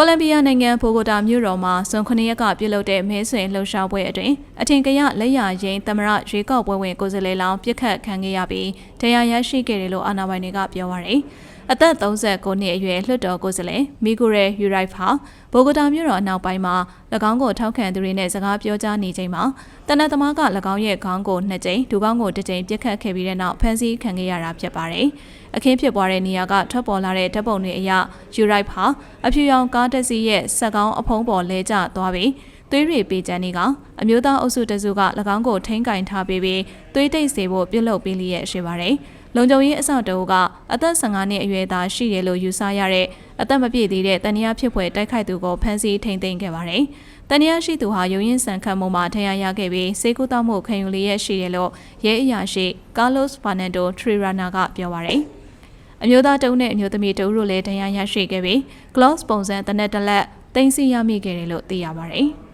ကိုလံဘီယာနိုင်ငံဘိုဂိုတာမြို့တော်မှာဇွန်9ရက်ကပြုလုပ်တဲ့မဲဆွေလှုပ်ရှားပွဲအတွင်းအထင်ကရလက်ရရင်သမရရွေးကောက်ပွဲဝင်ကိုယ်စားလှယ်လောင်းပြစ်ခတ်ခံခဲ့ရပြီးတရားရရှိခဲ့တယ်လို့အာဏာပိုင်တွေကပြောပါရယ် အသက်39နှစ်အရွယ်လွှတ်တော်ကိုယ်စားလှယ်မီဂိုရဲယူရိုက်ဖာဘိုဂိုတာမြို့တော်အနောက်ပိုင်းမှာ၎င်းကိုထောက်ခံသူတွေနဲ့စကားပြောကြားနေချိန်မှာတနတ်သမားက၎င်းရဲ့ခေါင်းကိုနှစ်ကြိမ်ဒူခေါင်းကိုတစ်ကြိမ်ပြစ်ခတ်ခဲ့ပြီးတဲ့နောက်ဖမ်းဆီးခံခဲ့ရတာဖြစ်ပါတယ်။အခင်းဖြစ်ပွားတဲ့နေရာကထွက်ပေါ်လာတဲ့ဓာတ်ပုံတွေအရယူရိုက်ဖာအဖြူရောင်ကားတစ်စီးရဲ့စက်ကောင်းအဖုံးပေါ်လဲကျသွားပြီးသွေးတွေပေးချန်နေကအမျိုးသားအုပ်စုတစုက၎င်းကိုထိန်းကင်ထားပေးပြီးသွေးတိတ်စေဖို့ပြုလုပ်ပေးလျက်ရှိပါတယ်။ လုံခြုံရေးအစောင့်တအုပ်ကအသက်15နှစ်အရွယ်သားရှိတယ်လို့ယူဆရတဲ့အသက်မပြည့်သေးတဲ့တန်ရာဖြစ်ဖွယ်တိုက်ခိုက်သူကိုဖမ်းဆီးထိန်းသိမ်းခဲ့ပါတယ်။တန်ရာရှိသူဟာရုံရင်ဆန်ခတ်မှုမှာထင်ရရခဲ့ပြီးစေကူတောက်မှုခံယူလျက်ရှိတယ်လို့ရဲအရာရှိကားလော့စ်ဖာနန်ဒိုထရီရာနာကပြောပါတယ်။အမျိုးသားတအုပ်နဲ့အမျိုးသမီးတအုပ်တို့လည်းတရားရရှိခဲ့ပြီး gloves ပုံစံတနက်တစ်လက်တင်စီရမိခဲ့တယ်လို့သိရပါတယ်။